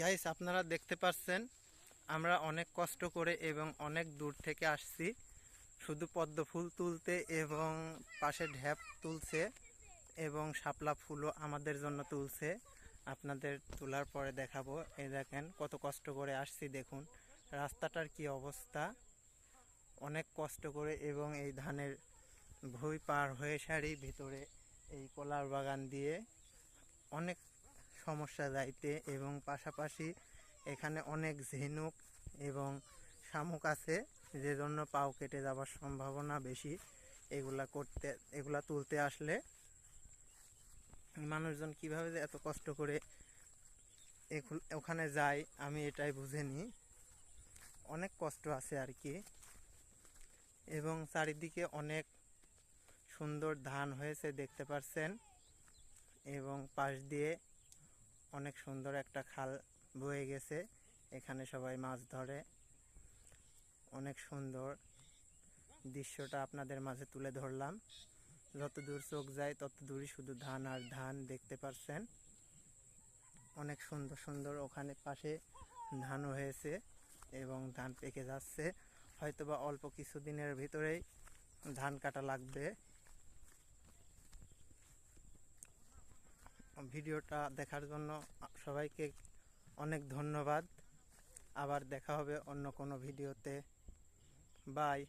Guys আপনারা দেখতে পাচ্ছেন আমরা অনেক কষ্ট করে এবং অনেক দূর থেকে আসছি। শুধু পদ্ম ফুল তুলতে এবং পাশে ঢ্যাপ তুলছে এবং শাপলা ফুলও আমাদের জন্য তুলছে। আপনাদের তোলার পরে দেখাবো। এই দেখেন, কত কষ্ট করে আসছি, দেখুন। রাস্তাটার কি অবস্থা? অনেক কষ্ট করে এবং এই ধানের ভুই পার হয়ে সারি ভিতরে এই কলার বাগান দিয়ে অনেক সমস্যা যাইতে এবং পাশাপাশি এখানে অনেক ঝিনুক এবং শামুক আছে, যে জন্য পাও কেটে যাওয়ার সম্ভাবনা বেশি। এগুলা করতে, এগুলা তুলতে আসলে মানুষজন কীভাবে যে এত কষ্ট করে ওখানে যায়, আমি এটাই বুঝিনি অনেক কষ্ট আছে আর কি। এবং চারিদিকে অনেক সুন্দর ধান হয়েছে, দেখতে পাচ্ছেন এবং পাশ দিয়ে অনেক সুন্দর একটা খাল বয়ে গেছে। এখানে সবাই মাছ ধরে। অনেক সুন্দর দৃশ্যটা আপনাদের মাঝে তুলে ধরলাম। যত দূর চোখ যায় তত দূরই শুধু ধান আর ধান দেখতে পাচ্ছেন অনেক সুন্দর সুন্দর ওখানে পাশে ধানও হয়েছে এবং ধান পেকে যাচ্ছে। হয়তোবা অল্প কিছুদিনের ভিতরেই ধান কাটা লাগবে। ভিডিওটা দেখার জন্য সবাইকে অনেক ধন্যবাদ। আবার দেখা হবে অন্য কোনো ভিডিওতে। বাই।